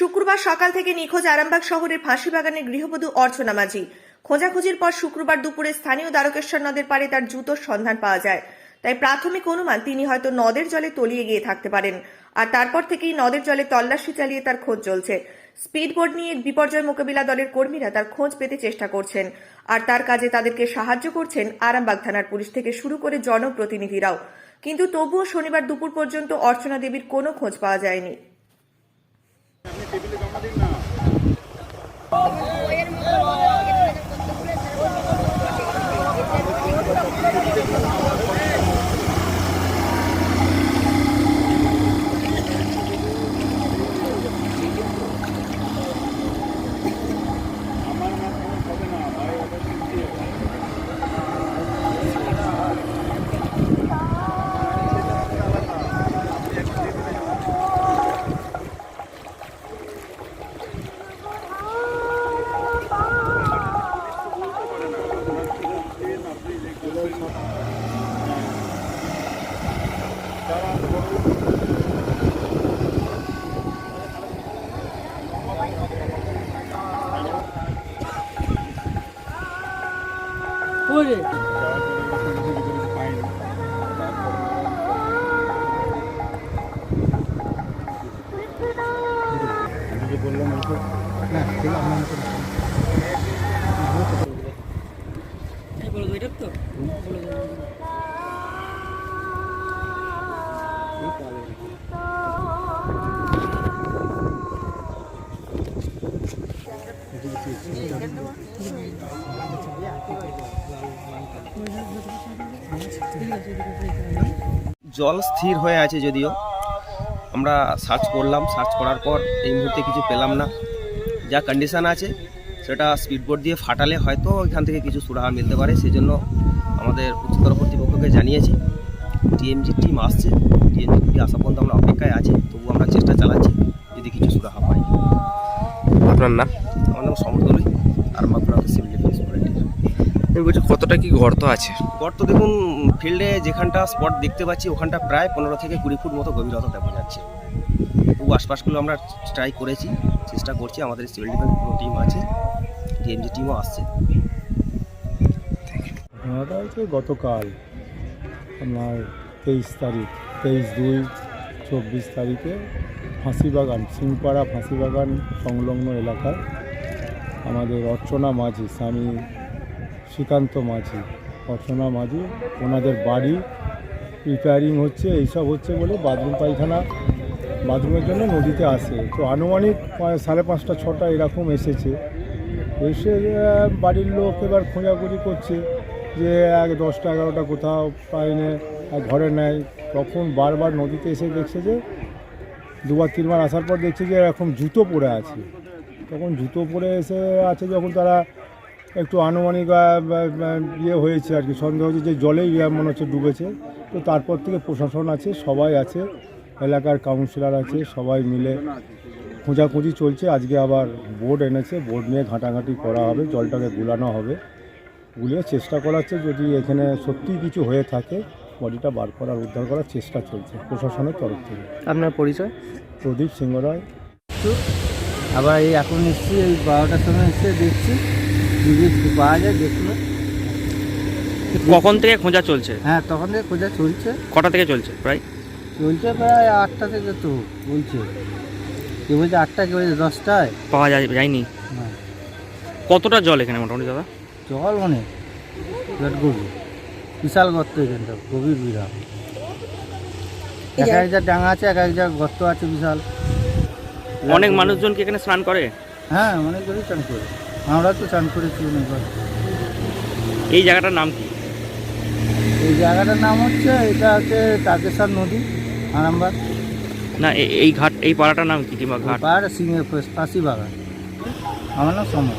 শুক্রবার সকাল থেকে নিখোঁজ আরামবাগ শহরের ফাঁসিবাগানের গৃহবধূ অর্চনা মাঝি খোঁজাখুঁজির পর শুক্রবার দুপুরে স্থানীয় দ্বারকেশ্বর নদের পাড়ে তার জুতোর সন্ধান পাওয়া যায়। তাই প্রাথমিক অনুমান, তিনি হয়তো নদের জলে তলিয়ে গিয়ে থাকতে পারেন। আর তারপর থেকেই নদের জলে তল্লাশি চালিয়ে তার খোঁজ চলছে। স্পিডবোট নিয়ে বিপর্যয় মোকাবিলা দলের কর্মীরা তার খোঁজ পেতে চেষ্টা করছেন। আর তার কাজে তাদেরকে সাহায্য করছেন আরামবাগ থানার পুলিশ থেকে শুরু করে জনপ্রতিনিধিরাও। কিন্তু তবুও শনিবার দুপুর পর্যন্ত অর্চনা দেবীর কোনো খোঁজ পাওয়া যায়নি। আপনি টেবিলে জমা দিন না। 不是。জল স্থির হয়ে আছে যদিও। আমরা সার্চ করলাম সার্চ করার পর এই মুহূর্তে কিছু পেলাম না। যা কন্ডিশন আছে সেটা স্পিডবোট দিয়ে ফাটালে হয়তো এখান থেকে কিছু সুরাহা মিলতে পারে সেই জন্য আমাদের উচ্চতর কর্তৃপক্ষকে জানিয়েছি। টিএমজি টিম আসছে টিএমজি টিম আসা পর্যন্ত আমরা অপেক্ষায় আছি তবু আমরা চেষ্টা চালাচ্ছি যদি কিছু সুরাহা পাই। আপনার নাম? আমার নাম সমতলী আর মাগুরা সিভিল ডিফেন্স আমি বলছি কতটা কি গর্ত আছে? গর্ত দেখুন ফিল্ডে যেখানটা স্পট দেখতে পাচ্ছি ওখানটা প্রায় পনেরো থেকে কুড়ি ফুট মতো গভীরতা দেখা যাচ্ছে। তবু আশপাশগুলো আমরা ট্রাই করেছি, চেষ্টা করছি, আমাদের সিভিল ডিফেন্স পুরো টিম আছে ডিএমজি টিমও আসছে। হচ্ছে গতকাল আপনার তেইশ তারিখ, তেইশ দুই চব্বিশ তারিখে ফাঁসিবাগান, সিংপাড়া ফাঁসিবাগান সংলগ্ন এলাকায় আমাদের অর্চনা মাঝি, স্বামী শ্রীকান্ত মাঝি, অর্চনা মাঝি, ওনাদের বাড়ি রিপেয়ারিং হচ্ছে, এইসব হচ্ছে বলে বাথরুম পায়খানা বাথরুমের জন্য নদীতে আসে। তো আনুমানিক সাড়ে পাঁচটা, ছটা এরকম এসেছে। এসে বাড়ির লোক এবার খোঁজাখুঁজি করছে যে এক দশটা, এগারোটা কোথাও পাইনি আর ঘরে নেয় তখন বারবার নদীতে এসে দেখছে যে, দুবার, তিনবার আসার পর দেখছে যে, এরকম জুতো পরে আছে। তখন জুতো পরে এসে আছে যখন তারা একটু আনুমানিক ইয়ে হয়েছে আর কি। সন্দেহ হচ্ছে যে, জলেই মনে হচ্ছে ডুবেছে। তো তারপর থেকে প্রশাসন আছে, সবাই আছে। এলাকার কাউন্সিলর আছে সবাই মিলে খোঁজাখুঁজি চলছে। আজকে আবার বোর্ড এনেছে বোর্ড নিয়ে ঘাঁটাঘাঁটি করা হবে জলটাকে গুলানো হবে। গুলিয়ে চেষ্টা করা হচ্ছে যদি এখানে সত্যিই কিছু হয়ে থাকে বডিটা বার করার উদ্ধার করার চেষ্টা চলছে প্রশাসনের তরফ থেকে। আপনার পরিচয়? প্রদীপ সিংহ রায়। আবার এই এখন এসছি এই বারোটার সময় এসে দেখছি পাওয়া যায় দেখল কখন থেকে খোঁজা চলছে? হ্যাঁ তখন থেকে খোঁজা চলছে। কটা থেকে চলছে প্রায়? চলছে প্রায় আটটা থেকে তো বলছে। কেউ বলছে আটটা কেউ বলছে দশটায়? পাওয়া যায় যায়নি। হ্যাঁ। কতটা জল এখানে মোটামুটি দাদা? জল অনেক পেট গভীর। বিশাল গর্ত এখানটা গভীর বিরাট। এক এক যা ডাঙা আছে এক এক যা গর্ত আছে বিশাল। অনেক মানুষজন কি এখানে স্নান করে? হ্যাঁ অনেক জনই চান করে। আমরা তো চান করেছি অনেকবার এই জায়গাটার নাম কি? এই জায়গাটার নাম হচ্ছে এটা হচ্ছে তারকেশ্বর নদী। আরামবাগ না এই ঘাট এই পাড়াটার নাম কি? কিংবা ঘাট। পাহাড় সিংহে ফাঁসি বাগান। আমার নাম সমর।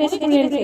রেস্টুরেন্টে